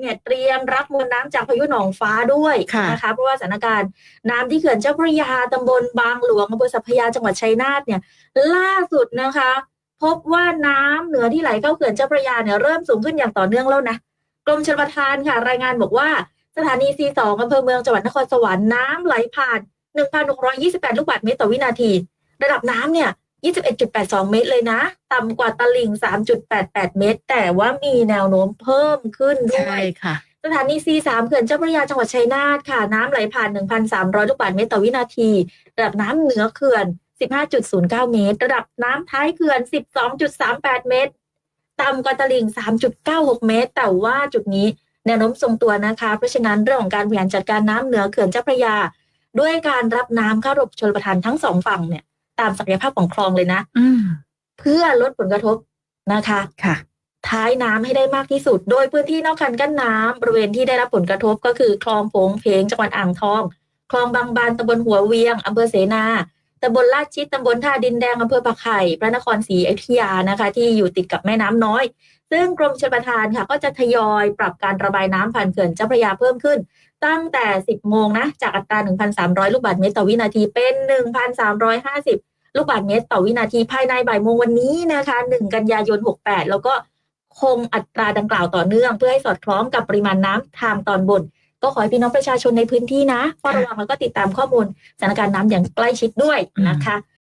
เนี่ยเตรียมรับมวลน้ำจากพายุหนองฟ้าด้วยค่ะนะคะเพราะว่าสถานการณ์น้ำที่เขื่อนเจ้าพระยาตำบลบางหลวงอำเภอสัพพยาจังหวัดชัยนาทเนี่ยล่าสุดนะคะ พบว่าน้ำเหนือที่ไหลเข้าเขื่อนเจ้าพระยาเนี่ยเริ่มสูงขึ้นอย่างต่อเนื่องแล้วนะกรมชลประทานค่ะ รายงานบอกว่าสถานี C2 อำเภอเมืองจังหวัดนครสวรรค์น้ำไหลผ่าน 1,628 ลูกบาศก์เมตรต่อวินาที ระดับน้ำเนี่ย 21.82 เมตรเลยนะ ต่ำกว่าตลิ่ง 3.88 เมตร แต่ว่ามีแนวโน้มเพิ่มขึ้นด้วใช่ยค่ะสถานี C3 เขื่อนเจ้าพระยาจังหวัดชัยนาทค่ะ น้ำไหลผ่าน 1,300 ลูกบาศก์เมตรต่อวินาที ระดับน้ำเหนือเขื่อน 15.09 เมตร ระดับน้ำท้ายเขื่อน 12.38 เมตร ต่ำกว่าตลิ่ง 3.96 เมตร แต่ว่าจุดนี้แนวโน้มทรงตัวนะคะ เพราะฉะนั้นเรื่องของการบริหารจัดการน้ำเหนือเขื่อนเจ้าพระยา ด้วยการรับน้ำเข้าระบบชลประทานทั้งสองฝั่งเนี่ย ตามศักยภาพของคลองเลยนะอืมเพื่อลดผลกระทบนะคะค่ะ ท้ายน้ำให้ได้มากที่สุด โดยพื้นที่นอกคันกั้นน้ำบริเวณที่ได้รับผลกระทบก็คือคลองโผงเพงจังหวัดอ่างทอง คลองบางบานตำบลหัวเวียงอำเภอเสนาตำบลลาดชิดตำบลท่าดินแดงอำเภอปากไข่พระนครศรีอยุธยานะคะ ที่อยู่ติดกับแม่น้ำน้อย ซึ่งกรมชลประทานค่ะ ก็จะทยอยปรับการระบายน้ำผ่านเขื่อนเจ้าพระยาเพิ่มขึ้น ตั้งแต่ 10 โมงนะ จากอัตรา 1,300 ลูกบาศก์เมตรต่อวินาทีเป็น 1,350 ลูกบาศก์เมตรต่อวินาทีภายในบ่ายโมงวันนี้นะคะ 1 กันยายน 68 แล้วก็คงอัตราดังกล่าวต่อเนื่อง เพื่อให้สอดคล้องกับปริมาณน้ำทางตอนบน ก็ขอให้พี่น้องประชาชนในพื้นที่นะเฝ้าระวังแล้วก็ติดตามข้อมูลสถานการณ์น้ำอย่างใกล้ชิดด้วยนะคะ